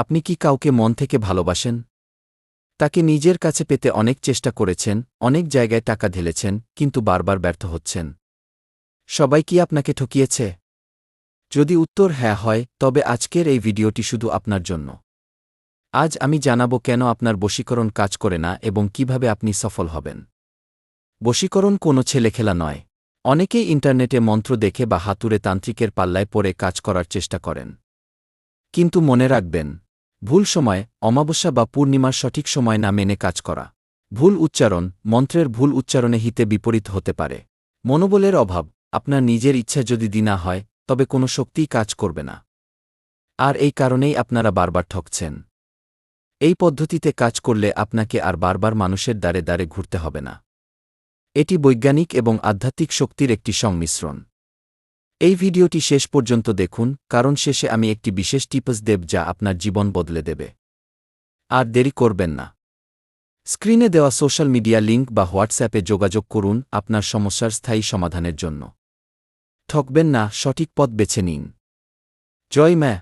আপনি কি কাউকে মন থেকে ভালোবাসেন? তাকে নিজের কাছে পেতে অনেক চেষ্টা করেছেন, অনেক জায়গায় টাকা ঢেলেছেন, কিন্তু বারবার ব্যর্থ হচ্ছেন। সবাই কি আপনাকে ঠকিয়েছে? যদি উত্তর হ্যাঁ হয়, তবে আজকের এই ভিডিওটি শুধু আপনার জন্য। আজ আমি জানাব কেন আপনার বশীকরণ কাজ করে না এবং কীভাবে আপনি সফল হবেন। বশীকরণ কোনো ছেলেখেলা নয়। অনেকেই ইন্টারনেটে মন্ত্র দেখে বা হাতুড়ে তান্ত্রিকের পাল্লায় পড়ে কাজ করার চেষ্টা করেন। কিন্তু মনে রাখবেন ভুল সময়, অমাবস্যা বা পূর্ণিমার সঠিক সময় না মেনে কাজ করা। ভুল উচ্চারণ, মন্ত্রের ভুল উচ্চারণে হিতে বিপরীত হতে পারে। মনোবলের অভাব, আপনার নিজের ইচ্ছা যদি দিনা হয়, তবে কোনো শক্তিই কাজ করবে না। আর এই কারণেই আপনারা বারবার ঠকছেন। এই পদ্ধতিতে কাজ করলে আপনাকে আর বারবার মানুষের দ্বারে দ্বারে ঘুরতে হবে না। এটি বৈজ্ঞানিক এবং আধ্যাত্মিক শক্তির একটি সংমিশ্রণ। এই ভিডিওটি শেষ পর্যন্ত দেখুন, কারণ শেষে আমি একটি বিশেষ টিপস দেব যা আপনার জীবন বদলে দেবে। আর দেরি করবেন না। স্ক্রিনে দেওয়া সোশ্যাল মিডিয়া লিঙ্ক বা হোয়াটসঅ্যাপে যোগাযোগ করুন আপনার সমস্যার স্থায়ী সমাধানের জন্য। ঠকবেন না, সঠিক পথ বেছে নিন। জয় ম্যা